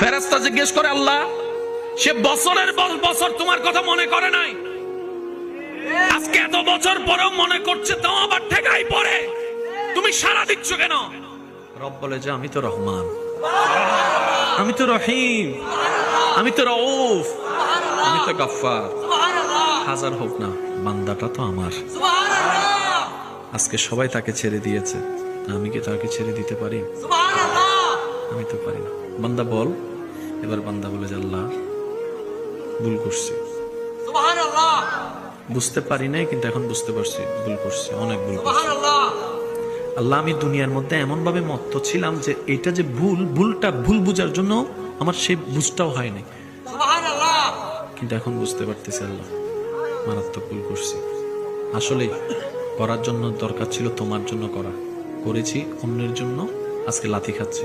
ফেরেস্তা জিজ্ঞেস করে, আল্লাহ, সে বছরের বছর তোমার কথা মনে করে নাই? আজকে এত বছর পরেও মনে করছে, তাও আবার ঠেকাই পড়ে? তুমি সারা দিচ্ছ কেন? রব বলে, যে আমি তো রহমান। আমি তো রহিম। আমি তো রউফ। আমি তো গাফফার। হাজার হোক না, বান্দাটা তো আমার। আজকে সবাই তাকে ছেড়ে দিয়েছে। আমি কি তাকে ছেড়ে দিতে পারি? আমি তো পারি বান্দা বল এবার বান্দা বলে যে আল্লাহ ভুল করছি। বুঝতে পারি নাই কিন্তু এখন বুঝতে পারছি ভুল করছি অনেক ভুল করছি। আল্লাহ আমি দুনিয়ার মধ্যে এমন ভাবে মত্ত ছিলাম যে এটা যে ভুল ভুলটা ভুল বুঝার জন্য আমার সেই বুঝটাও হয়নি কিন্তু এখন বুঝতে পারতেছি আল্লাহ মারাত্মক ভুল করছি। আসলে করার জন্য দরকার ছিল তোমার জন্য করা। করেছি অন্যের জন্য আজকে লাথি খাচ্ছি।